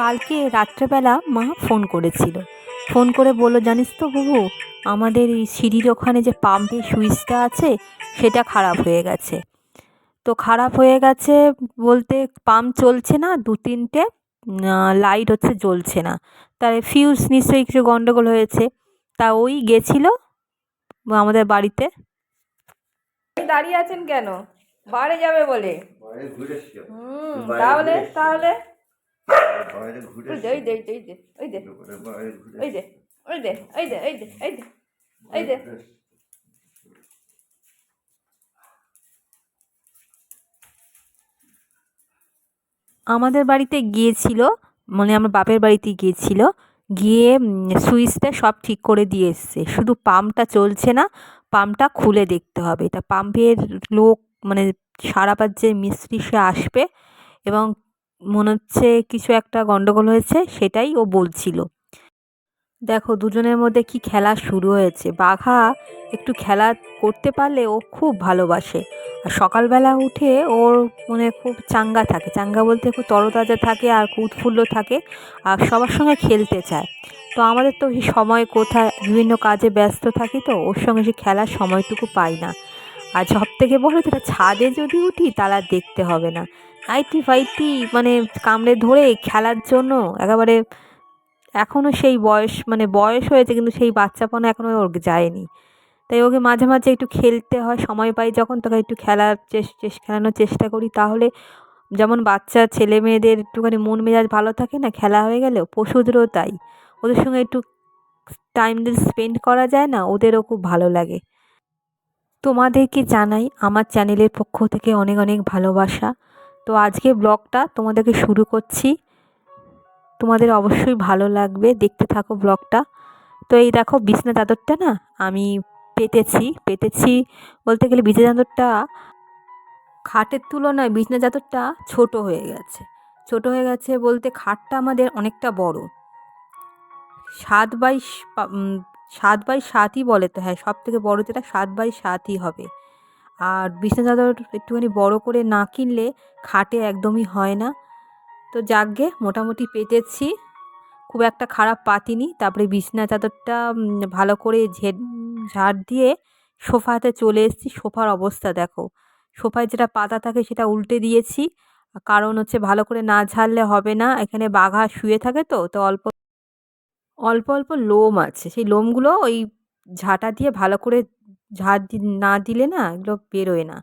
কালকে রাত্রেবেলা মা ফোন করেছিল। ফোন করে বলল জানিস তো বুবু আমাদের এই সিঁড়ির ওখানে যে পাম্পের সুইচটা আছে সেটা খারাপ হয়ে গেছে। তো খারাপ হয়ে গেছে বলতে পাম্প চলছে না দু তিনটে লাইট হচ্ছে জ্বলছে না। তাই ফিউজ নিশ্চয়ই কিছু গন্ডগোল হয়েছে। তা ওই গেছিল আমাদের বাড়িতে। দাঁড়িয়ে আছেন কেন? বাড়ি যাবে বলে। তাহলে তাহলে? বাইরে ঘুরে ওই দে ওই দে ওই দে ওই দে ওই দে ওই দে ওই দে ওই দে ওই দে ওই দে ঘুরে এসছি। আমাদের বাড়িতে গিয়েছিল মানে আমার বাপের বাড়িতে গিয়েছিল গিয়ে সুইচটা সব ঠিক করে দিয়ে এসছে। শুধু পাম্পটা চলছে না পাম্পটা খুলে দেখতে হবে। তা পাম্পের লোক মানে সারাবার যে মিস্ত্রি সে আসবে এবং মনে হচ্ছে কিছু একটা গন্ডগোল হয়েছে, সেটাই ও বলছিল। দেখো, দুজনের মধ্যে কি খেলা শুরু হয়েছে? বাঘা একটু খেলা করতে পারলে ও খুব ভালোবাসে। আর সকালবেলা উঠে ওর মানে খুব চাঙ্গা থাকে। চাঙ্গা বলতে খুব তরতাজা থাকে আর উৎফুল্ল থাকে আর সবার সঙ্গে খেলতে চায়। তো আমাদের তো সময় কোথায়, বিভিন্ন কাজে ব্যস্ত থাকি তো, ওর সঙ্গে সে খেলার সময়টুকু পাই না। আর সব থেকে বড় যেটা ছাদে যদি উঠি তাহলে দেখতে হবে না। নাইটি ফাইটি মানে কামড়ে ধরে খেলার জন্য একেবারে এখনও সেই বয়স মানে বয়স হয়েছে কিন্তু সেই বাচ্চাপনা এখনও ওর যায়নি। তাই ওকে মাঝে মাঝে একটু খেলতে হয়, সময় পাই যখন তোকে একটু খেলার চেস খেলানোর চেষ্টা করি। তাহলে যেমন বাচ্চা, ছেলে মেয়েদের একটুখানি মন মেজাজ ভালো থাকে না, খেলা হয়ে গেলেও পশুদেরও তাই। ওদের সঙ্গে একটু টাইম স্পেন্ড করা যায় না, ওদেরও খুব ভালো লাগে। তোমাদেরকে জানাই, আমার চ্যানেলের পক্ষ থেকে অনেক অনেক ভালোবাসা। তো আজকে ব্লগটা তোমাদেরকে শুরু করছি। তোমাদের অবশ্যই ভালো লাগবে দেখতে থাকো ব্লগটা। তো এই দেখো বিছনা চাদরটা না আমি পেতেছি পেতেছি বলতে গেলে বিছনা চাদরটা খাটের তুলনায় বিছনা চাদরটা ছোট হয়ে গেছে। ছোট হয়ে গেছে বলতে খাটটা আমাদের অনেকটা বড়। সাত বাই সাত বাই সাতই বলে তো হ্যাঁ সব থেকে বড় যেটা সাত বাই সাতই হবে। আর বিছনা চাদর একটুখানি বড় করে না কিনলে খাটে একদমই হয় না। তো যাকগে, মোটামুটি পেতেছি। খুব একটা খারাপ পাতিনি। তারপরে বিছনা চাদরটা ভালো করে ঝেড়, ঝাড় দিয়ে সোফাতে চলে এসেছি। সোফার অবস্থা দেখো। সোফায় যেটা পাতা থাকে সেটা উল্টে দিয়েছি। কারণ হচ্ছে ভালো করে না ঝাড়লে হবে না। এখানে বাঘা শুয়ে থাকে তো তো অল্প অল্প অল্প লোম আছে। সেই লোমগুলো ওই ঝাঁটা দিয়ে ভালো করে দি, না দিলে না এগুলো বেরোয় না।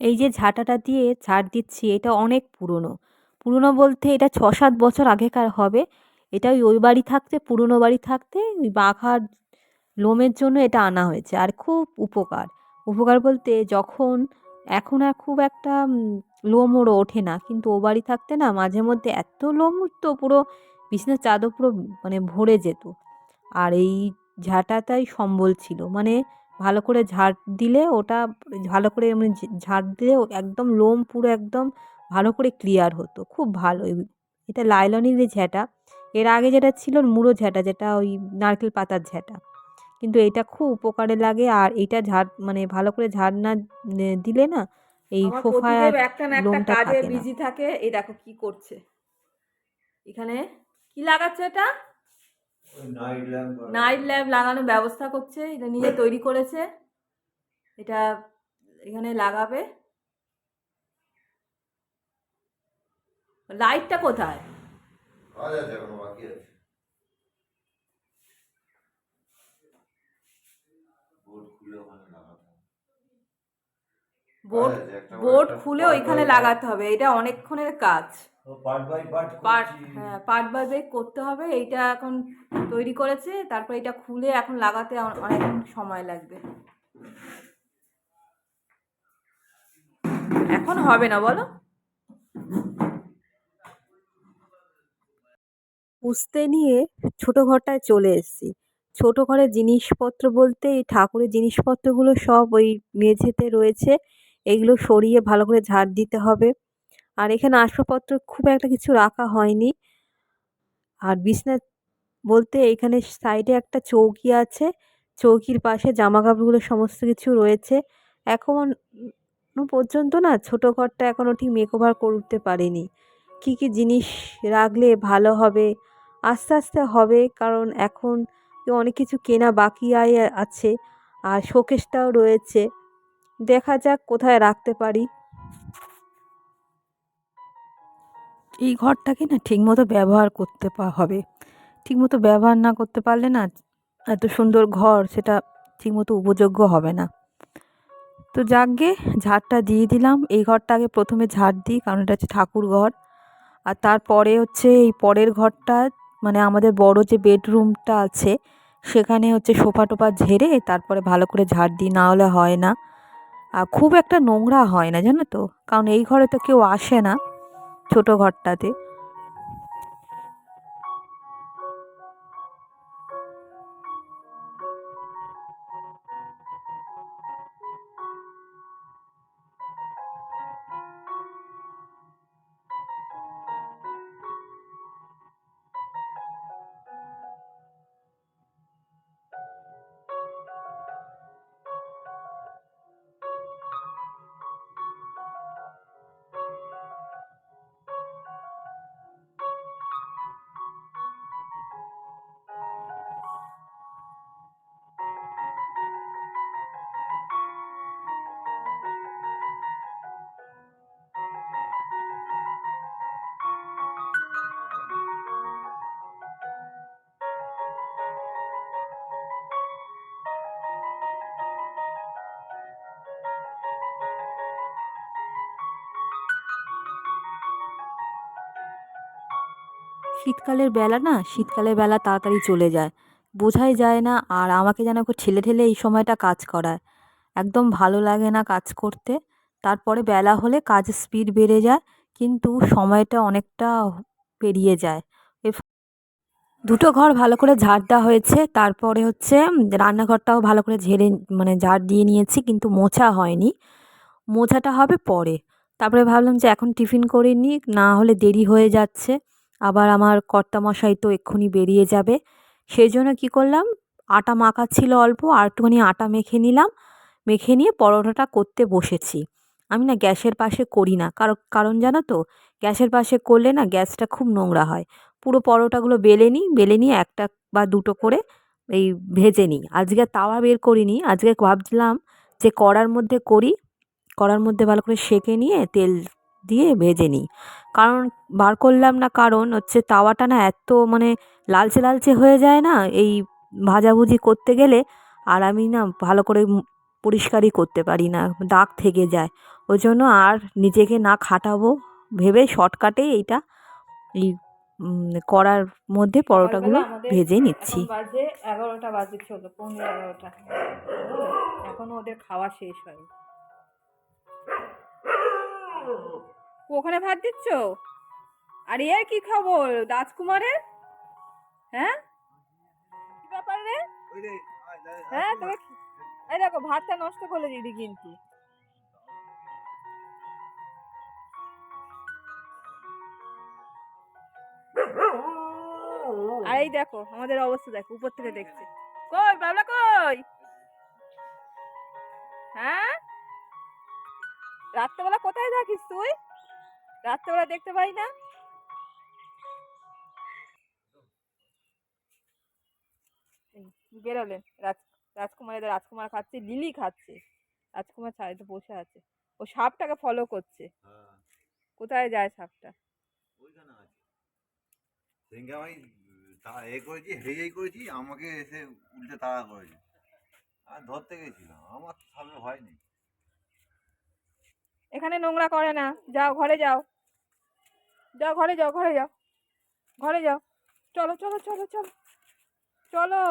এই যে ঝাঁটাটা দিয়ে ঝাড় দিচ্ছি এটা অনেক পুরনো। পুরনো বলতে এটা ছ সাত বছর আগেকার হবে। এটা ওই বাড়ি থাকতে, পুরনো বাড়ি থাকতে ওই বাঘার লোমের জন্য এটা আনা হয়েছে। আর খুব উপকার। উপকার বলতে যখন এখন আর খুব একটা লোম ওর ওঠে না। কিন্তু ও বাড়ি থাকতে না মাঝে মধ্যে এত লোম উঠতো পুরো বিছনার চাদর পুরো মানে ভরে যেত। আর এই ঝাঁটাটাই সম্বল ছিল। মানে ভালো করে ঝাঁট দিলে ওটা ভালো করে মানে ঝ- ঝাড় দিলে একদম লোম পুরো একদম ভালো করে ক্লিয়ার হতো। খুব ভালো এটা লাইলনের ঝ্যাঁটা এর আগে যেটা ছিল মুড়ো ঝ্যাঁটা যেটা ওই নারকেল পাতার ঝ্যাঁটা কিন্তু এটা খুব উপকারে লাগে আর এটা ঝাড় মানে ভালো করে ঝাড় না দিলে না এই পতিদেব একটা না একটা কাজে বিজি থাকে। এই দেখো কি করছে। এখানে কি লাগাচ্ছে এটা? নাইট ল্যাম্প লাগানোর ব্যবস্থা করছে এটা নিজে তৈরি করেছে এটা এখানে লাগাবে। লাইটটা কোথায়? বোর্ড খুলে ওখানে লাগাতে হবে। বোর্ড খুলে ওইখানে লাগাতে হবে এটা অনেকক্ষণের কাজ। পার্ট বাই পার্ট পার্ট হ্যাঁ পার্ট বাই পার্ট করতে হবে। এইটা এখন তৈরি করেছে। তারপর এটা খুলে এখন লাগাতে অনেক সময় লাগবে। এখন হবে না বলো। পুষতে নিয়ে ছোটো ঘরটায় চলে এসেছি। ছোটো ঘরের জিনিসপত্র বলতে এই ঠাকুরের জিনিসপত্রগুলো সব ওই মেঝেতে রয়েছে। এগুলো সরিয়ে ভালো করে ঝাড় দিতে হবে। আর এখানে আসবাবপত্র খুব একটা কিছু রাখা হয়নি। আর বিছনা বলতে এইখানে সাইডে একটা চৌকি আছে। চৌকির পাশে জামা কাপড়গুলো সমস্ত কিছু রয়েছে। এখন পর্যন্ত না ছোটো ঘরটা এখনও ঠিক মেকওভার করতে পারিনি। কী কী জিনিস রাখলে ভালো হবে? আস্তে আস্তে হবে কারণ এখন অনেক কিছু কেনা বাকি আয় আছে আর শোকেসটাও রয়েছে। দেখা যাক কোথায় রাখতে পারি। এই ঘরটাকে না ঠিকমতো ব্যবহার করতে পা হবে। ঠিকমতো ব্যবহার না করতে পারলে না এত সুন্দর ঘর সেটা ঠিকমতো উপযোগ্য হবে না। তো যাকগে, ঝাড়টা দিয়ে দিলাম। এই ঘরটাকে প্রথমে ঝাড় দিই, কারণ এটা হচ্ছে ঠাকুর ঘর। আর তারপরে হচ্ছে এই পরের ঘরটা মানে আমাদের বড় যে বেডরুমটা আছে, সেখানে হচ্ছে সোফা টোফা ঝেড়ে তারপরে ভালো করে ঝাড় দিই, না হলে হয় না। আর খুব একটা নোংরা হয় না, জানো তো? কারণ এই ঘরে তো কেউ আসে না। ছোটো ঘরটাতে। শীতকালের বেলা না, শীতকালের বেলা তাড়াতাড়ি চলে যায়। বোঝাই যায় না আর আমাকে যেন ঠেলে ঠেলে এই সময়টা কাজ করায়। একদম ভালো লাগে না কাজ করতে। তারপরে বেলা হলে কাজের স্পিড বেড়ে যায়, কিন্তু সময়টা অনেকটা পেরিয়ে যায়। দুটো ঘর ভালো করে ঝাড় দেওয়া হয়েছে। তারপরে হচ্ছে রান্নাঘরটাও ভালো করে ঝেড়ে মানে ঝাড় দিয়ে নিয়েছি, কিন্তু মোছা হয়নি। মোছাটা হবে পরে। তারপরে ভাবলাম যে এখন টিফিন করে নিই না হলে দেরি হয়ে যাচ্ছে। আবার আমার কর্তামশাই তো এক্ষুনি বেরিয়ে যাবে। সেই জন্য কী করলাম? আটা মাখা ছিল অল্প আর একটুখানি আটা মেখে নিলাম। মেখে নিয়ে পরোটাটা করতে বসেছি। আমি না গ্যাসের পাশে করি না। কারণ কারণ জানো তো? গ্যাসের পাশে করলে না গ্যাসটা খুব নোংরা হয়। পুরো পরোটাগুলো বেলে নিই, বেলে নিয়ে একটা বা দুটো করে এই ভেজে নিই। আজকে তাওয়া বের করিনি। আজকে ভাবছিলাম যে কড়ার মধ্যে করি। কড়ার মধ্যে ভালো করে সেঁকে নিয়ে তেল দিয়ে ভেজে নিই। কারণ বার করলাম না কারণ হচ্ছে তাওয়াটা না এত মানে লালচে লালচে হয়ে যায় না এই ভাজাভুজি করতে গেলে আর আমি না ভালো করে পরিষ্কারই করতে পারি না দাগ থেকে যায়। ওই জন্য আর নিজেকে না খাটাবো ভেবে শর্টকাটেই এইটা এই করার মধ্যে পরোটাগুলো ভেজে নিচ্ছি। বাজে এগারোটা বাজে চলো পনেরো এগারোটা। এখনও ওদের খাওয়া শেষ হয়নি। ওখানে ভাত দিচ্ছ? আর এর কি খবর? রাজকুমারের? হ্যাঁ? কি ব্যাপার রে? হ্যাঁ এই দেখো, ভাতটা নষ্ট করে দিদি কিন্তু। আর এই দেখো, আমাদের অবস্থা দেখো, উপর থেকে দেখছে। কই, বাবলা কই? হ্যাঁ? রাত্রেবেলা কোথায় থাকিস তুই? রাত্রেবেলা দেখতে পাই না। বেরোলেন। রাজ রাজকুমার এদের রাজকুমার খাচ্ছে লিলি খাচ্ছে। রাজকুমার ছাড়িতে বসে আছে। ও সাপটাকে ফলো করছে। কোথায় যায় সাপটা? এ করেছি হেই করেছি আমাকে এসে উল্টে তাড়া করেছে। আর ধরতে গেছিলাম আমার তো সামনে ভয় নেই। এখানে নোংরা করে না। যাও ঘরে যাও। যাও ঘরে যাও ঘরে যাও। ঘরে যাও। চলো চলো চলো চলো। চলো!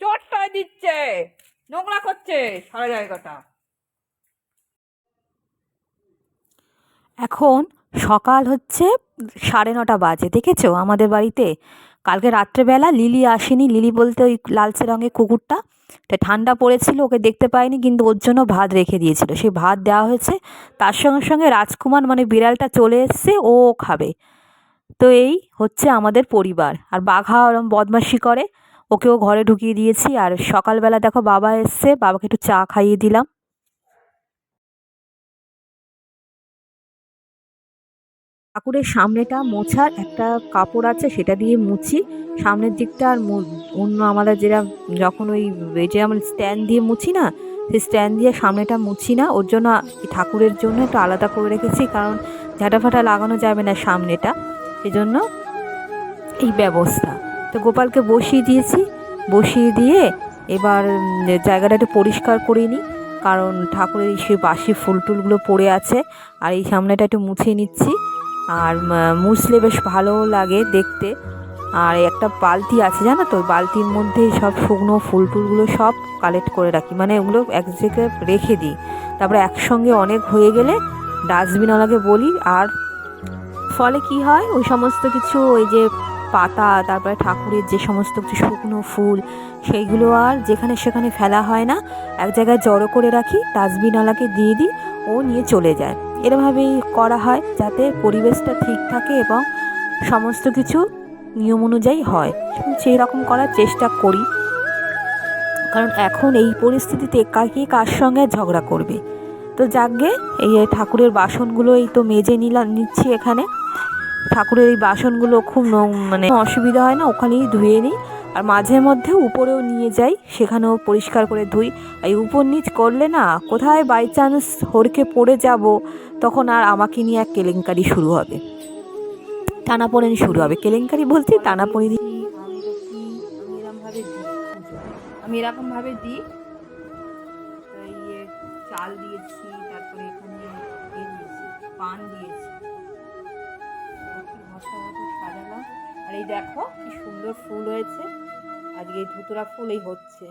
চটটা দিচ্ছে। নোংরা করছে সারা জায়গাটা। এখন সকাল হচ্ছে সাড়ে নটা বাজে, দেখেছ? আমাদের বাড়িতে কালকে রাত্রেবেলা লিলি আসেনি। লিলি বলতে ওই লালচে রঙের কুকুরটা। তা ঠান্ডা পড়েছিল, ওকে দেখতে পায়নি কিন্তু ওর জন্য ভাত রেখে দিয়েছিল। সেই ভাত দেওয়া হয়েছে, তার সঙ্গে সঙ্গে রাজকুমার মানে বিড়ালটা চলে এসছে, ও খাবে। তো এই হচ্ছে আমাদের পরিবার। আর বাঘা ওরম বদমাসি করে, ওকেও ঘরে ঢুকিয়ে দিয়েছি। আর সকালবেলা দেখো বাবা এসছে, বাবাকে একটু চা খাইয়ে দিলাম। ঠাকুরের সামনেটা মোছার একটা কাপড় আছে, সেটা দিয়ে মুছি। সামনের দিকটা আর অন্য আমাদের যেটা যখন ওই যে আমরা স্ট্যান্ড দিয়ে মুছি না, সেই স্ট্যান্ড দিয়ে সামনেটা মুছি না, ওর জন্য ঠাকুরের জন্য একটু আলাদা করে রেখেছি, কারণ ঝাঁটা ফাটা লাগানো যাবে না সামনেটা। সেজন্য এই ব্যবস্থা। তো গোপালকে বসিয়ে দিয়েছি, বসিয়ে দিয়ে এবার জায়গাটা একটু পরিষ্কার করে নিই, কারণ ঠাকুরের সেই বাসি ফুল টুলগুলো পড়ে আছে, আর এই সামনেটা একটু মুছে নিচ্ছি। আর মুসলে বেশ ভালো লাগে দেখতে। আর একটা বালতি আছে, জানো তো? বালতির মধ্যে সব শুকনো ফুল টুলগুলো সব কালেক্ট করে রাখি। মানে ওগুলো এক জায়গায় রেখে দিই। তারপরে একসঙ্গে অনেক হয়ে গেলে ডাস্টবিনওয়ালাকে বলি। আর ফলে কি হয়? ওই সমস্ত কিছু ওই যে পাতা, তারপরে ঠাকুরের যে সমস্ত কিছু, শুকনো ফুল, সেইগুলো আর যেখানে সেখানে ফেলা হয় না। এক জায়গায় জড়ো করে রাখি ডাস্টবিনওয়ালাকে দিয়ে দিই, ও নিয়ে চলে যায়। এরভাবেই করা হয়, যাতে পরিবেশটা ঠিক থাকে এবং সমস্ত কিছু নিয়ম অনুযায়ী হয়। সেই রকম করার চেষ্টা করি। কারণ এখন এই পরিস্থিতিতে কাকে কার সঙ্গে ঝগড়া করবে? তো যাকগে এই ঠাকুরের বাসনগুলো এই তো মেজে নিলাম, নিচ্ছি এখানে। ঠাকুরের এই বাসনগুলো খুব মানে অসুবিধা হয় না, ওখানেই ধুয়ে নিই। আর মাঝে মধ্যে উপরেও নিয়ে যাই, সেখানেও পরিষ্কার করে ধুই। এই উপর নিচ করলে না, কোথায় বাই চান্স হড়কে পড়ে যাব, তখন আর আমাকে নিয়ে এক কেলেঙ্কারি শুরু হবে। টানাপোড়েন শুরু হবে। কেলেঙ্কারি বলতে টানাপোড়েন। আমি এরকমভাবে দিই। এই দেখো কি সুন্দর ফুল হয়েছে। আজকে এই ধুতুরা ফুল এই হচ্ছে।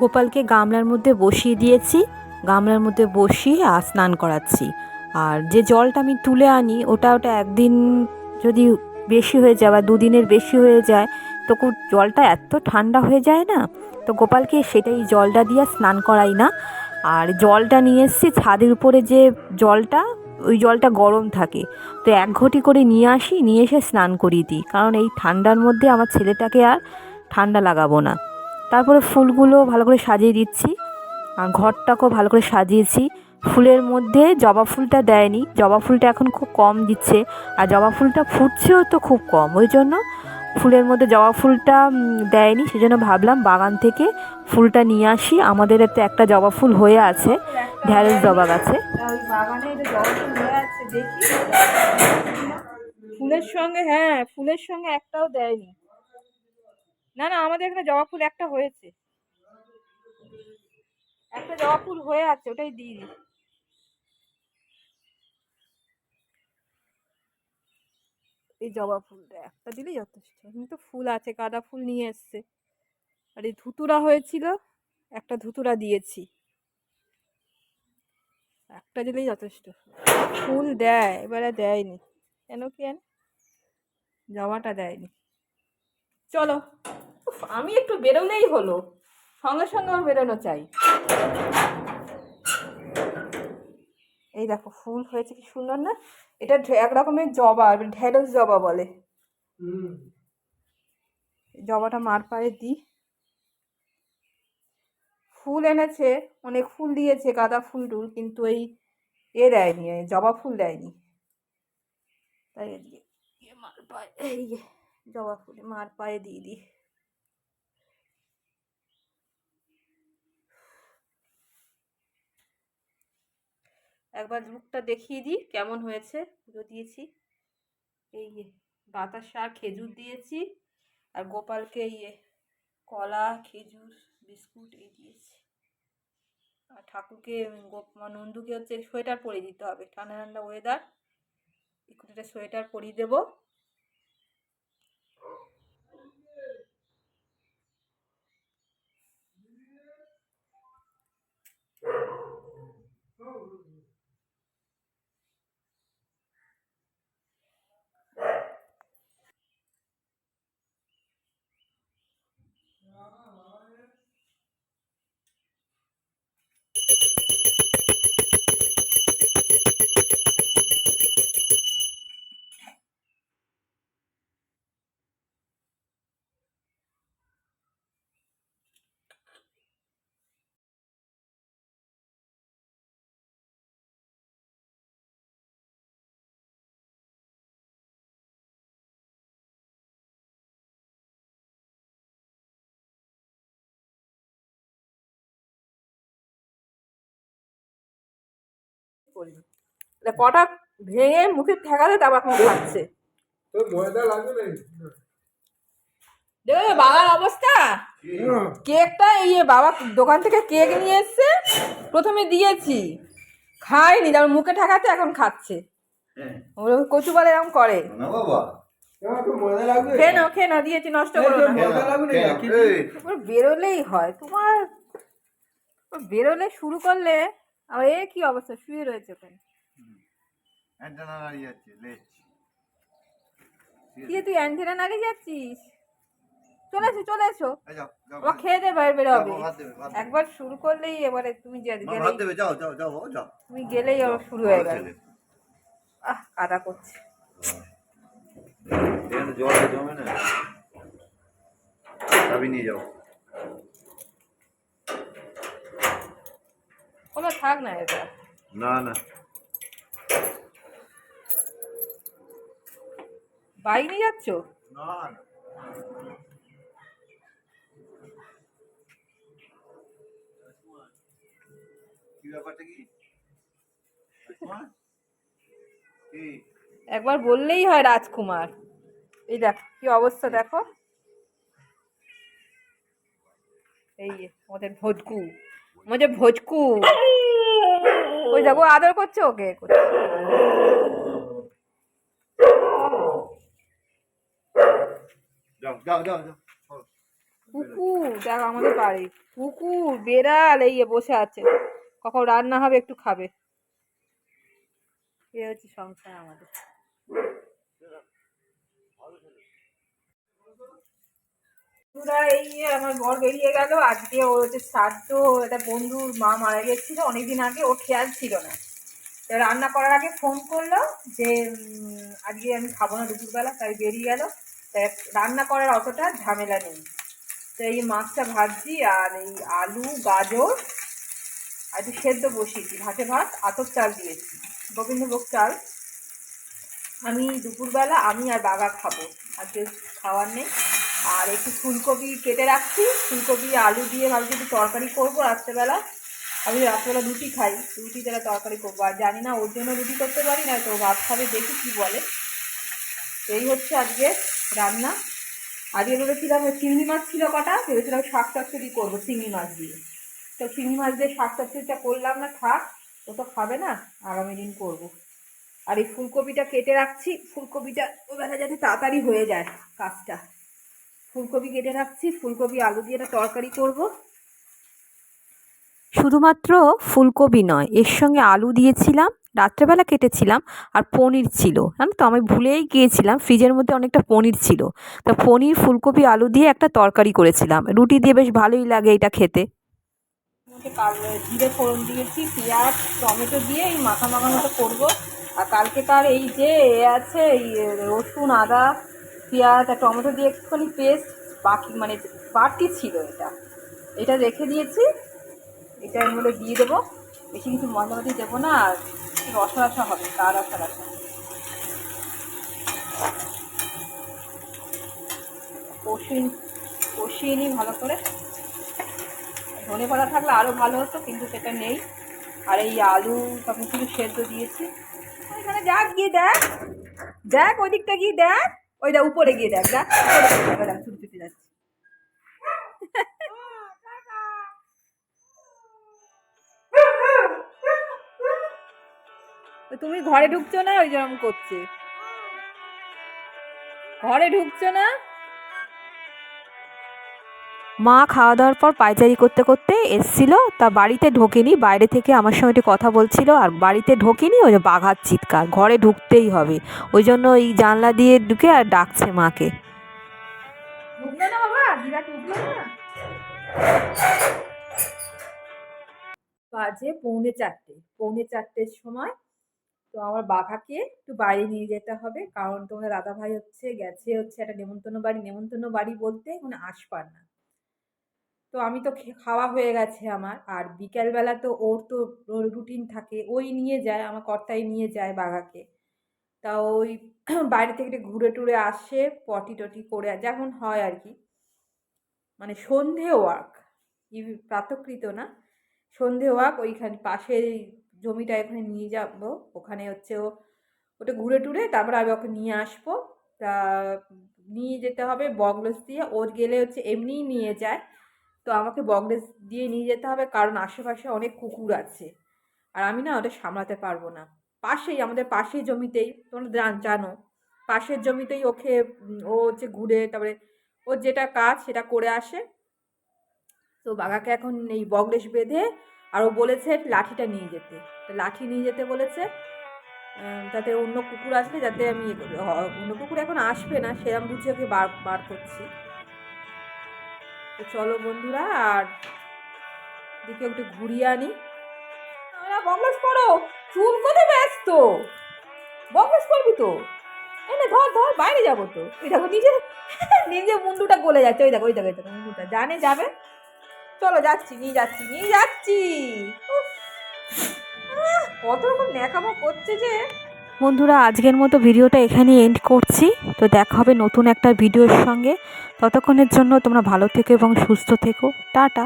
গোপালকে গামলার মধ্যে বসিয়ে দিয়েছি। গামলার মধ্যে বসিয়ে আর স্নান করাচ্ছি। আর যে জলটা আমি তুলে আনি, ওটা ওটা একদিন যদি বেশি হয়ে যায় বা দুদিনের বেশি হয়ে যায়, তো জলটা এত ঠান্ডা হয়ে যায় না, তো গোপালকে সেটাই জলটা দিয়ে স্নান করাই না। আর জলটা নিয়ে এসেছি ছাদের উপরে যে জলটা, ওই জলটা গরম থাকে। তো এক ঘটি করে নিয়ে আসি, নিয়ে এসে স্নান করিয়ে দিই। কারণ এই ঠান্ডার মধ্যে আমার ছেলেটাকে আর ঠান্ডা লাগাবো না। তারপরে ফুলগুলো ভালো করে সাজিয়ে দিচ্ছি। ঘরটাকেও ভালো করে সাজিয়েছি। ফুলের মধ্যে জবা ফুলটা দেয়নি। জবা ফুলটা এখন খুব কম দিচ্ছে। আর জবা ফুলটা ফুটছেও তো খুব কম। ওই জন্য ফুলের মধ্যে জবা ফুলটা দেয়নি। সেজন্য ভাবলাম বাগান থেকে ফুলটা নিয়ে আসি। আমাদের এতে একটা জবা ফুল হয়ে আছে। ঢ্যাঁড়স জবা গাছে। ফুলের সঙ্গে হ্যাঁ ফুলের সঙ্গে একটাও দেয়নি। না না, আমাদের এখানে জবা ফুল একটা হয়েছে। একটা জবা ফুল হয়ে আছে, ওটাই দিয়ে দিই। এই জবা ফুলটা একটা দিলেই যথেষ্ট। কিন্তু ফুল আছে, গাঁদা ফুল নিয়ে এসছে। আর এই ধুতুরা হয়েছিল, একটা ধুতুরা দিয়েছি। একটা দিলেই যথেষ্ট। ফুল দেয়, এবারে দেয়নি। কেন কি জানি? জবাটা দেয়নি। চলো। আমি একটু বেরোলেই হলো। সঙ্গে সঙ্গে ওর বেরোনো চাই। এই দেখো, ফুল হয়েছে কি সুন্দর না? এটা এক রকমের জবা, ঢেঁড়স জবা বলে। জবাটা মার পায়ে দিই। ফুল এনেছে, অনেক ফুল দিয়েছে, গাঁদা ফুল টুল, কিন্তু এই এ দেয়নি জবা ফুল দেয়নি। তাই মার পায়ে, এই জবা ফুল মার পায়ে দিয়ে দিই। একবার লুকটা দেখিয়ে দিই, কেমন হয়েছে? পুজো দিয়েছি। এই বাতাসা খেজুর দিয়েছি আর গোপালকে ইয়ে কলা, খেজুর, বিস্কুট এই দিয়েছি। আর ঠাকুরকে নন্দুকে হচ্ছে সোয়েটার পরিয়ে দিতে হবে। ঠান্ডা ঠান্ডা ওয়েদার একটা সোয়েটার পরিয়ে দেবো। করি। কটা ভেঙে মুখে ঠেকালে তারপর এখন খাচ্ছে। তো ময়দা লাগবে না দেখো বাবার অবস্থা। কেকটা এই বাবা দোকান থেকে কেক নিয়ে এসছে প্রথমে দিয়েছি। খাইনি তারপর মুখে ঠেকাতে এখন খাচ্ছে। হ্যাঁ। ওরা কচু বলে এরকম করে। না বাবা। তোমার তো ময়দা লাগবে? খেয়ে নাও খেয়ে নাও দিয়েছি নষ্ট করো না। না বেরোলেই হয়। তোমার বেরোলে শুরু করলে আবার এ কি অবস্থা? শুয়ে রয়েছে ওখানে। অ্যান্টেনা দাঁড়িয়ে যাচ্ছে লেজ। কি তুই অ্যান্টেনা নাগে যাচ্ছিস? চলে এসো চলে এসো। আবার খেয়ে দে বাইরে ভাত। দেবে। একবার শুরু করলেই এবারে তুমি গেলেই যাও যাও যাও যাও। তুমি গেলেই শুরু হয়ে গেল আহ কাদা করছে। জল জমে না। নিয়ে যাও। কোনো থাক না এটা। না না। বাইক নিয়ে যাচ্ছ? না একবার বললেই হয় রাজকুমার। এই দেখ কি অবস্থা দেখো। এই আমাদের ভোজকু আমাদের ভোজকু। ওই দেখো আদর করছে ওকে। কুকুর দেখ আমাদের বাড়ি। কুকুর বেড়াল এই বসে আছে। কখন রান্না হবে একটু খাবে। এ হচ্ছে সংসার আমাদের। বন্ধুরা, এই আমার বর বেরিয়ে গেল। আজকে ওর হচ্ছে শ্রাদ্ধ একটা বন্ধুর মা মারা গেছিল অনেকদিন আগে ও খেয়াল ছিল না। তো রান্না করার আগে ফোন করল যে আজকে আমি খাব না দুপুরবেলা, তাই বেরিয়ে গেল। তাই রান্না করার অতটা ঝামেলা নেই। তো এই মাছটা ভাজছি, আর এই আলু, গাজর, আর সেদ্ধ বসিয়েছি। ভাতে ভাত, আতপ চাল দিয়েছি। গোবিন্দভোগ চাল। আমি দুপুরবেলা আমি আর বাবা খাব। আজকে খাওয়ার নেই। আর একটু ফুলকপি কেটে রাখছি। ফুলকপি, আলু দিয়ে ভাবছি একটু তরকারি করব রাত্রেবেলা। আমি রাত্রেবেলা রুটি খাই, রুটি তাহলে তরকারি করব। আর জানি না ওর জন্য রুটি করতে পারি না, তো ভাত খাবে, দেখি কী বলে। এই হচ্ছে আজকে রান্না। আজকে ভেবেছিলাম চিংড়ি মাছ ছিল কটা, ভেবেছিলাম শাক চচ্চড়ি করব চিংড়ি মাছ দিয়ে। তো চিংড়ি মাছ দিয়ে শাক চচ্চড়িটা করলাম না, থাক, ও তো খাবে না, আগামী দিন করব। আর এই ফুলকপিটা কেটে রাখছি, ফুলকপিটা ওবেলা যাতে তাড়াতাড়ি হয়ে যায় কাজটা। ফুলকপি কেটে রাখছি। ফুলকপি আলু দিয়ে একটা তরকারি করব। শুধুমাত্র ফুলকপি নয় এর সঙ্গে আলু দিয়েছিলাম রাত্রেবেলা কেটেছিলাম আর পনির ছিল। জানো তো আমি ভুলেই গিয়েছিলাম ফ্রিজের মধ্যে অনেকটা পনির ছিল। তো পনির ফুলকপি আলু দিয়ে একটা তরকারি করেছিলাম। রুটি দিয়ে বেশ ভালোই লাগে এটা খেতে। জিরে ফোড়ন দিয়েছি পেঁয়াজ টমেটো দিয়ে এই মাখা মাখা মতো করব। আর কালকে তার এই যে এ আছে এই রসুন আদা পেঁয়াজ আর টমেটো দিয়ে একটুখানি পেস্ট বাকি মানে বাটি ছিল এটা। এটা রেখে দিয়েছি। এটা এর মধ্যে দিয়ে দেবো। বেশি কিছু মশলাপাতি দেবো না, আর রসা রসা হবে গা রসা রসা কষিয়ে কষিয়ে নিই ভালো করে। ধনে পাতা থাকলে আরও ভালো হতো, কিন্তু সেটা নেই। আর এই আলু সব কিছু সেদ্ধ দিয়েছি। ওইখানে যাক গিয়ে দেখ। দেখ ওই দিকটা গিয়ে দেখ। ওইটা উপরে গিয়ে দেখ না ছুটে ছুটে তুমি ঘরে ঢুকছো না, ওই যেরকম করছে? ঘরে ঢুকছো না? মা খাওয়া দাওয়ার পর পায়চারি করতে করতে এসছিল, তা বাড়িতে ঢোকেনি, বাইরে থেকে আমার সঙ্গে একটু কথা বলছিল, আর বাড়িতে ঢোকেনি, ওই বাঘার চিৎকার, ঘরে ঢুকতেই হবে, ওই জন্য ওই জানলা দিয়ে ঢুকে আর ডাকছে মাকে। বাজে পৌনে চারটে, পৌনে চারটের সময়, তো আমার বাঘাকে একটু বাইরে নিয়ে যেতে হবে, কারণ তোমার দাদা ভাই হচ্ছে, গেছে হচ্ছে একটা নেমন্তন্ন বাড়ি নেমন্তন্ন বাড়ি বলতে মানে আসপার না। তো আমি তো খাওয়া হয়ে গেছে আমার। আর বিকেলবেলা তো ওর তো রুটিন থাকে। ওই নিয়ে যায়, আমার কর্তাই নিয়ে যায় বাঘাকে তা ওই বাইরে থেকে ঘুরে টুরে আসে, পটি টটি করে যেমন হয় আর কি। মানে সন্ধে ওয়াক। প্রাতকৃত না। সন্ধে ওয়াক, ওইখানে পাশের জমিটা এখানে নিয়ে যাব। ওখানে হচ্ছে ও, ওটা ঘুরে টুরে তারপরে আমি ওকে নিয়ে আসব। তা নিয়ে যেতে হবে বগলেস দিয়ে। ওর গেলে হচ্ছে এমনিই নিয়ে যায়। তো আমাকে বগলেস দিয়ে নিয়ে যেতে হবে, কারণ আশেপাশে অনেক কুকুর আছে। আর আমি না ওটা সামলাতে পারব না। পাশেই, আমাদের পাশের জমিতেই, তোমরা জান- পাশের জমিতেই ওকে ও হচ্ছে ঘুরে, তারপরে ওর যেটা কাজ সেটা করে আসে। তো বাঘাকে এখন এই বগলেশ বেঁধে, আর ও বলেছে লাঠিটা নিয়ে যেতে। লাঠি নিয়ে যেতে বলেছে যাতে অন্য কুকুর আসলে যাতে আমি অন্য কুকুর এখন আসবে না সেরকম বুঝে ওকে বার বার করছি। তো চলো বন্ধুরা, আর দিকে একটু ঘুরিয়ে আনি। বগলেশ করো, চুল কোথায় ব্যস্ত? বগলেশ করবি তো? এনে ধর ধর, বাইরে যাব তো। ওই দেখো নিজে নিজে মুন্ডুটা গলে যাচ্ছে, ওই দেখো ওই দেখো ওই দেখো, মুন্ডুটা। জানে যাবে? চলো যাচ্ছি, নিয়ে যাচ্ছি নিয়ে যাচ্ছি। কত রকম ন্যাকামো করছে যে। বন্ধুরা, আজকের মতো ভিডিওটা এখানেই এন্ড করছি। তো দেখা হবে নতুন একটা ভিডিওর সঙ্গে। ততক্ষণের জন্য তোমরা ভালো থেকো এবং সুস্থ থেকো। টাটা।